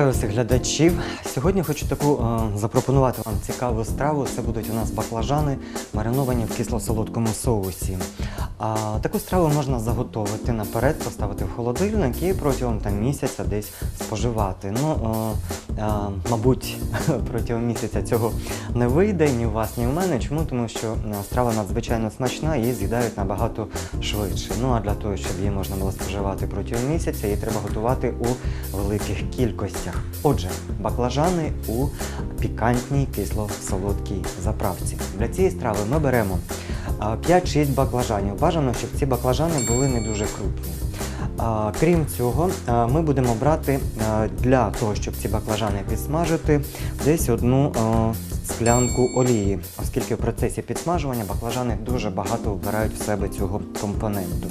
Вітаю всіх глядачів. Сьогодні хочу таку е, запропонувати вам цікаву страву. Це будуть у нас баклажани, мариновані в кисло-солодкому соусі. Таку страву можна заготовити наперед, поставити в холодильник і протягом там, місяця десь споживати. Ну, е, е, мабуть, протягом місяця цього не вийде ні у вас, ні у мене. Чому? Тому що е, страва надзвичайно смачна, її з'їдають набагато швидше. Ну а для того, щоб її можна було споживати протягом місяця, її треба готувати у великих кількостях. Отже, баклажани у пікантній кисло-солодкій заправці. Для цієї страви ми беремо 5-6 баклажанів. Бажано, щоб ці баклажани були не дуже крупні. Крім цього, ми будемо брати для того, щоб ці баклажани підсмажити, десь одну склянку олії, оскільки в процесі підсмажування баклажани дуже багато вбирають в себе цього компоненту.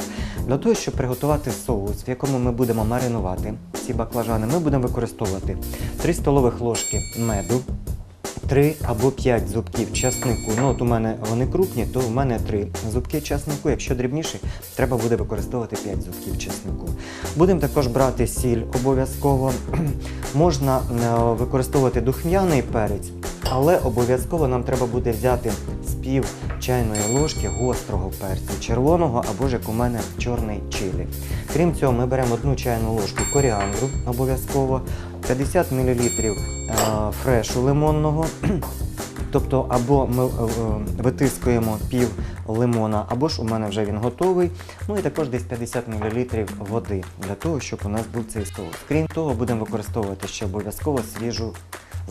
Для того, щоб приготувати соус, в якому ми будемо маринувати ці баклажани, ми будемо використовувати 3 столових ложки меду, 3 або 5 зубків часнику. Ну, от у мене вони крупні, то у мене 3 зубки часнику. Якщо дрібніші, треба буде використовувати 5 зубків часнику. Будемо також брати сіль обов'язково. Можна е, використовувати духм'яний перець, але обов'язково нам треба буде взяти з пів чайної ложки гострого перцю, червоного або ж як у мене чорний чилі. Крім цього, ми беремо одну чайну ложку коріандру обов'язково, 50 мл е, фрешу лимонного. Тобто або ми е, е, витискуємо пів лимона, або ж у мене вже він готовий. Ну і також десь 50 мл води для того, щоб у нас був цей соус. Крім того, будемо використовувати ще обов'язково свіжу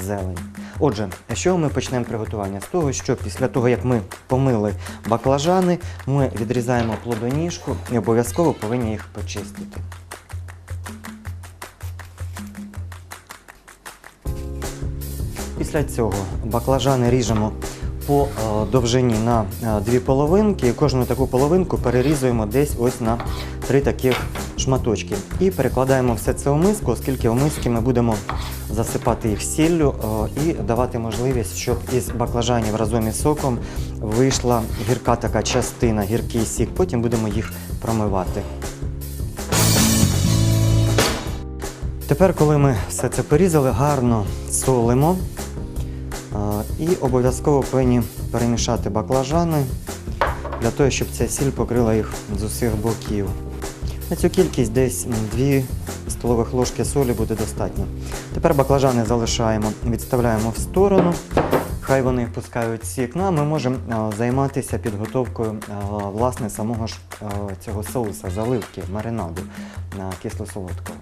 зелень. Отже, з чого ми почнемо приготування? З того, що після того, як ми помили баклажани, ми відрізаємо плодоніжку і обов'язково повинні їх почистити. Після цього баклажани ріжемо по е, довжині на е, дві половинки. Кожну таку половинку перерізуємо десь ось на три таких шматочки. І перекладаємо все це у миску, оскільки у миски ми будемо засипати їх сіллю е, і давати можливість, щоб із баклажанів разом із соком вийшла гірка така частина, гіркий сік. Потім будемо їх промивати. Тепер, коли ми все це порізали, гарно солимо. І обов'язково повинні перемішати баклажани для того, щоб ця сіль покрила їх з усіх боків. На цю кількість десь 2 столових ложки солі буде достатньо. Тепер баклажани залишаємо, відставляємо в сторону. Хай вони впускають сік. Ну а ми можемо займатися підготовкою власне самого ж цього соуса, заливки, маринаду на кисло-солодкого.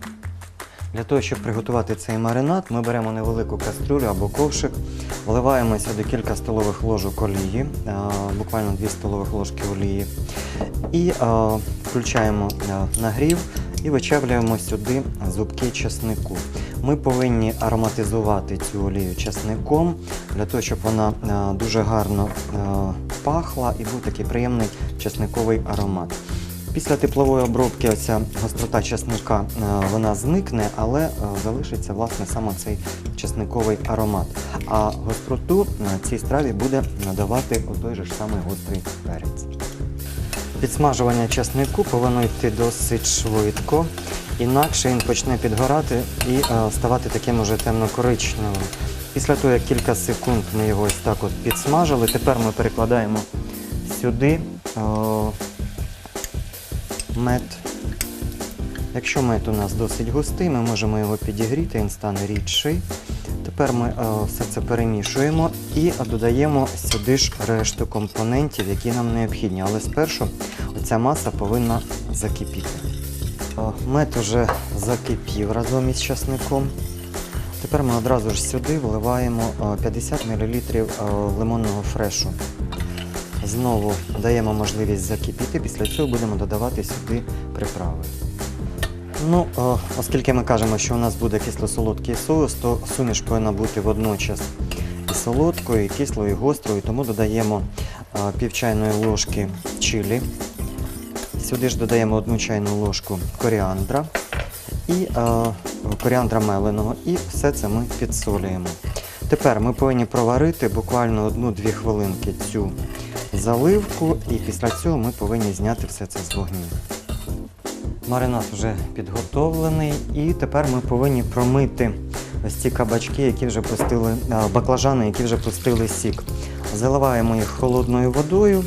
Для того, щоб приготувати цей маринад, ми беремо невелику кастрюлю або ковшик, вливаємо сюди кілька столових ложок олії, буквально 2 столових ложки олії, і включаємо нагрів і вичавлюємо сюди зубки чеснику. Ми повинні ароматизувати цю олію чесником, для того, щоб вона дуже гарно пахла і був такий приємний чесниковий аромат. Після теплової обробки оця гострота чесника е, вона зникне, але е, залишиться власне саме цей чесниковий аромат. А гостроту цій страві буде надавати той же ж самий гострий перець. Підсмажування чеснику повинно йти досить швидко, інакше він почне підгорати і е, ставати таким уже темно-коричневим. Після того, як кілька секунд ми його ось так от підсмажили, тепер ми перекладаємо сюди. Е, мед. Якщо мед у нас досить густий, ми можемо його підігріти, він стане рідший. Тепер ми е, все це перемішуємо і додаємо сюди ж решту компонентів, які нам необхідні. Але спершу ця маса повинна закипіти. Е, мед вже закипів разом із часником. Тепер ми одразу ж сюди вливаємо е, 50 мл е, лимонного фрешу. Знову даємо можливість закипіти, після цього будемо додавати сюди приправи. Ну, оскільки ми кажемо, що у нас буде кисло-солодкий соус, то суміш повинна бути водночас і солодкою, і кислою, і гострою, тому додаємо а, пів чайної ложки чилі. Сюди ж додаємо одну чайну ложку коріандра і а, коріандра меленого, і все це ми підсолюємо. Тепер ми повинні проварити буквально 1-2 хвилинки цю заливку, і після цього ми повинні зняти все це з вогню. Маринад вже підготовлений, і тепер ми повинні промити ось ці кабачки, які вже пустили, баклажани, які вже пустили сік. Заливаємо їх холодною водою,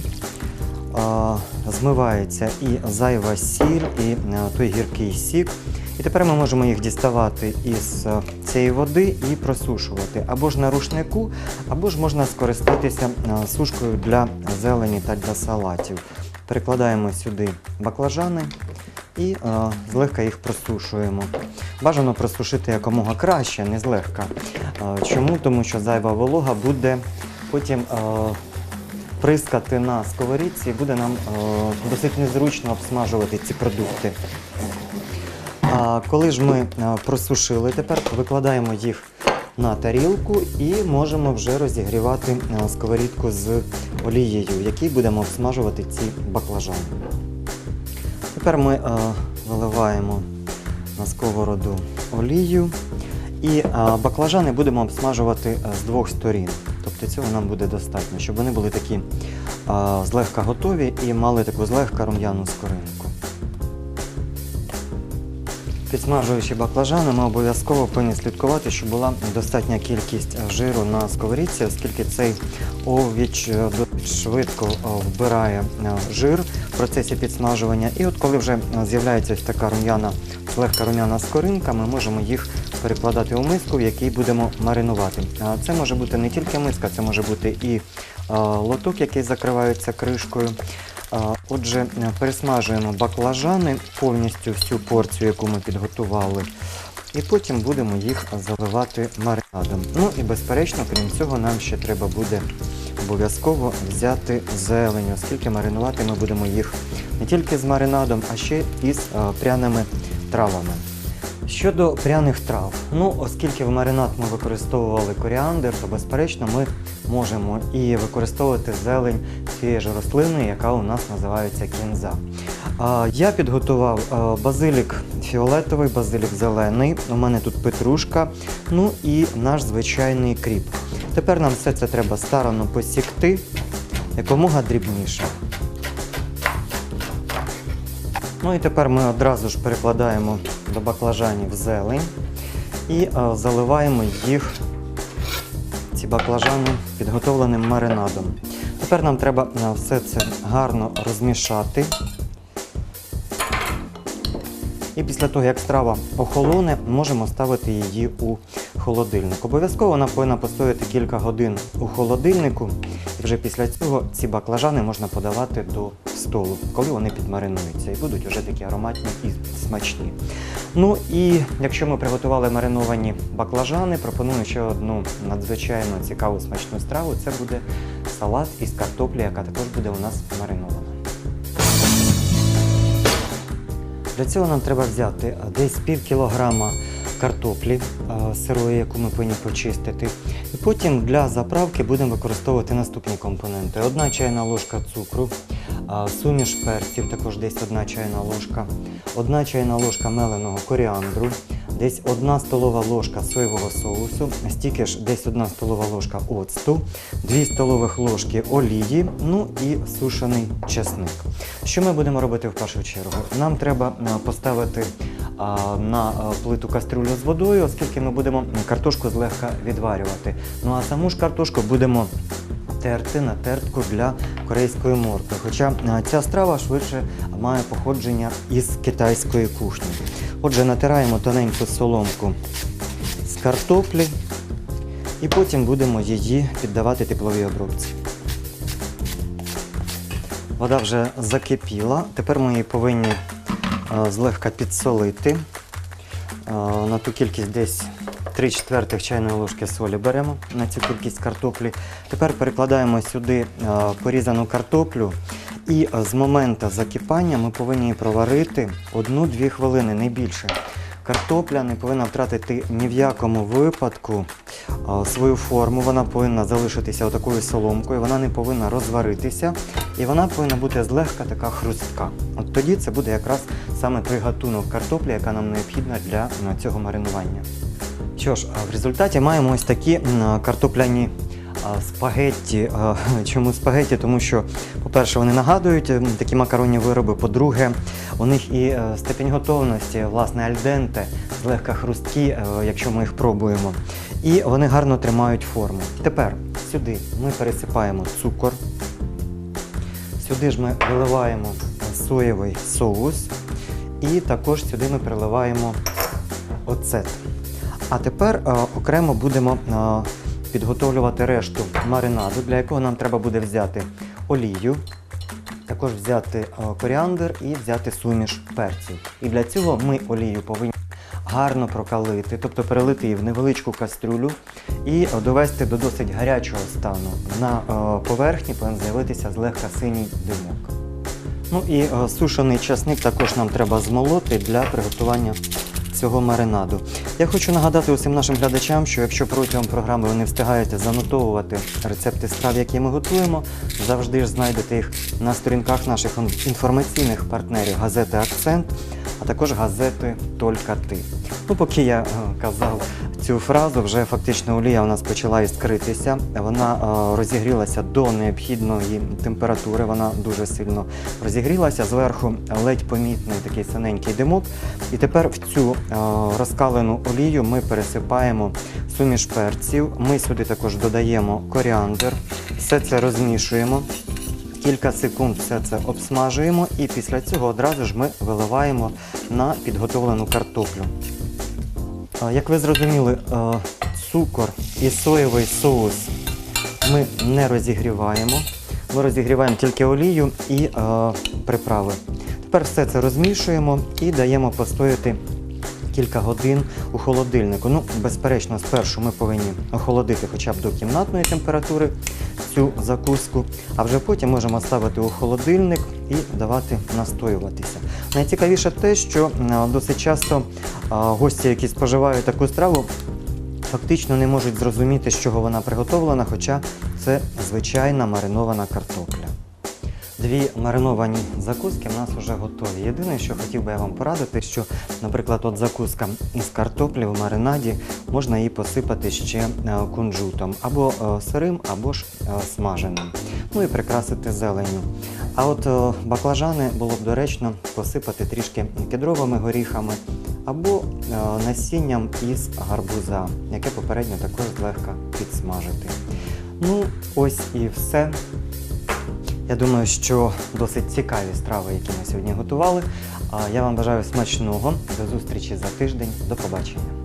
змивається і зайва сіль, і той гіркий сік. І тепер ми можемо їх діставати із цієї води і просушувати або ж на рушнику, або ж можна скористатися сушкою для зелені та для салатів. Перекладаємо сюди баклажани і а, злегка їх просушуємо. Бажано просушити якомога краще, не злегка. Чому? Тому що зайва волога буде потім прискати на сковорідці і буде нам досить незручно обсмажувати ці продукти. Коли ж ми просушили, тепер викладаємо їх на тарілку і можемо вже розігрівати а, сковорідку з олією, в якій будемо обсмажувати ці баклажани. Тепер ми а, виливаємо на сковороду олію і баклажани будемо обсмажувати з двох сторін. Тобто цього нам буде достатньо, щоб вони були такі злегка готові і мали таку злегка рум'яну скоринку. Підсмажуючи баклажани, ми обов'язково повинні слідкувати, щоб була достатня кількість е, жиру на сковорідці, оскільки цей овіч е, швидко е, вбирає жир в процесі підсмажування. І от коли вже з'являється така рум'яна, легка рум'яна скоринка, ми можемо їх перекладати у миску, в якій будемо маринувати. Це може бути не тільки миска, це може бути і лоток, який закривається кришкою. Отже, пересмажуємо баклажани повністю всю порцію, яку ми підготували, і потім будемо їх заливати маринадом. Ну і безперечно, крім цього, нам ще треба буде обов'язково взяти зелень, оскільки маринувати ми будемо їх не тільки з маринадом, а ще і з пряними травами. Щодо пряних трав, ну оскільки в маринад ми використовували коріандр, то безперечно ми можемо і використовувати зелень цієї ж рослини, яка у нас називається кінза. Я підготував базилік фіолетовий, базилік зелений. У мене тут петрушка, ну і наш звичайний кріп. Тепер нам все це треба старано посікти якомога дрібніше. Ну і тепер ми одразу ж перекладаємо до баклажанів зелень і е, заливаємо їх, ці баклажани, підготовленим маринадом. Тепер нам треба е, все це гарно розмішати. І після того, як страва охолоне, можемо ставити її у холодильник. Обов'язково вона повинна постояти кілька годин у холодильнику. І вже після цього ці баклажани можна подавати до столу, коли вони підмаринуються і будуть вже такі ароматні і смачні. Ну і якщо ми приготували мариновані баклажани, пропоную ще одну надзвичайно цікаву смачну страву. Це буде салат із картоплі, яка також буде у нас маринована. Для цього нам треба взяти десь пів кілограма картоплі сирої, яку ми повинні почистити. І потім для заправки будемо використовувати наступні компоненти: одна чайна ложка цукру, суміш перців, також десь одна чайна ложка, одна чайна ложка меленого коріандру, десь одна столова ложка соєвого соусу, стільки ж десь одна столова ложка оцту, 2 столових ложки олії, ну і сушений чесник. Що ми будемо робити в першу чергу? Нам треба е, поставити на е, плиту кастрюлю з водою, оскільки ми будемо картошку злегка відварювати. Ну а саму ж картошку будемо терти на тертку для корейської моркви. Хоча е, ця страва швидше має походження із китайської кухні. Отже, натираємо тоненьку соломку з картоплі і потім будемо її піддавати тепловій обробці. Вода вже закипіла. Тепер ми її повинні е, злегка підсолити. Е, на ту кількість десь 3 четвертих чайної ложки солі беремо на цю кількість картоплі. Тепер перекладаємо сюди е, порізану картоплю. І е, з моменту закипання ми повинні її проварити 1-2 хвилини, не більше. Картопля не повинна втратити ні в якому випадку свою форму. Вона повинна залишитися отакою соломкою, вона не повинна розваритися, і вона повинна бути злегка така хрустка. От тоді це буде якраз саме той гатунок картоплі, яка нам необхідна для цього маринування. Що ж, в результаті маємо ось такі картопляні спагетті. Чому спагетті? Тому що, по-перше, вони нагадують такі макаронні вироби. По-друге, у них і е, степень готовності, власне, альденте злегка хрусткі, е, якщо ми їх пробуємо. І вони гарно тримають форму. Тепер сюди ми пересипаємо цукор. Сюди ж ми виливаємо соєвий соус. І також сюди ми переливаємо оцет. А тепер е, окремо будемо е, підготовлювати решту маринаду, для якого нам треба буде взяти олію, також взяти е, коріандр і взяти суміш перців. І для цього ми олію повинні гарно прокалити, тобто перелити її в невеличку кастрюлю і довести до досить гарячого стану. На поверхні повинен з'явитися злегка синій димок. Ну і сушений часник також нам треба змолоти для приготування цього маринаду. Я хочу нагадати усім нашим глядачам, що якщо протягом програми ви не встигаєте занотовувати рецепти страв, які ми готуємо, завжди ж знайдете їх на сторінках наших інформаційних партнерів газети Акцент, а також газети Толька ти. Ну, поки я е, казав цю фразу, вже фактично олія у нас почала іскритися. Вона е, розігрілася до необхідної температури. Вона дуже сильно розігрілася. Зверху ледь помітний такий синенький димок. І тепер в цю е, розкалену олію ми пересипаємо суміш перців. Ми сюди також додаємо коріандр. Все це розмішуємо. Кілька секунд все це обсмажуємо і після цього одразу ж ми виливаємо на підготовлену картоплю. Як ви зрозуміли, цукор і соєвий соус ми не розігріваємо. Ми розігріваємо тільки олію і приправи. Тепер все це розмішуємо і даємо постояти кілька годин у холодильнику. Ну, безперечно, спершу ми повинні охолодити хоча б до кімнатної температури цю закуску, а вже потім можемо ставити у холодильник і давати настоюватися. Найцікавіше те, що е, досить часто е, гості, які споживають таку страву, фактично не можуть зрозуміти, з чого вона приготовлена, хоча це звичайна маринована картопля. Дві мариновані закуски в нас вже готові. Єдине, що хотів би я вам порадити, що, наприклад, от закуска із картоплі в маринаді можна її посипати ще е, кунжутом або е, сирим, або ж е, смаженим. Ну і прикрасити зеленню. А от баклажани було б доречно посипати трішки кедровими горіхами або насінням із гарбуза, яке попередньо також злегка підсмажити. Ну, ось і все. Я думаю, що досить цікаві страви, які ми сьогодні готували. Я вам бажаю смачного. До зустрічі за тиждень. До побачення.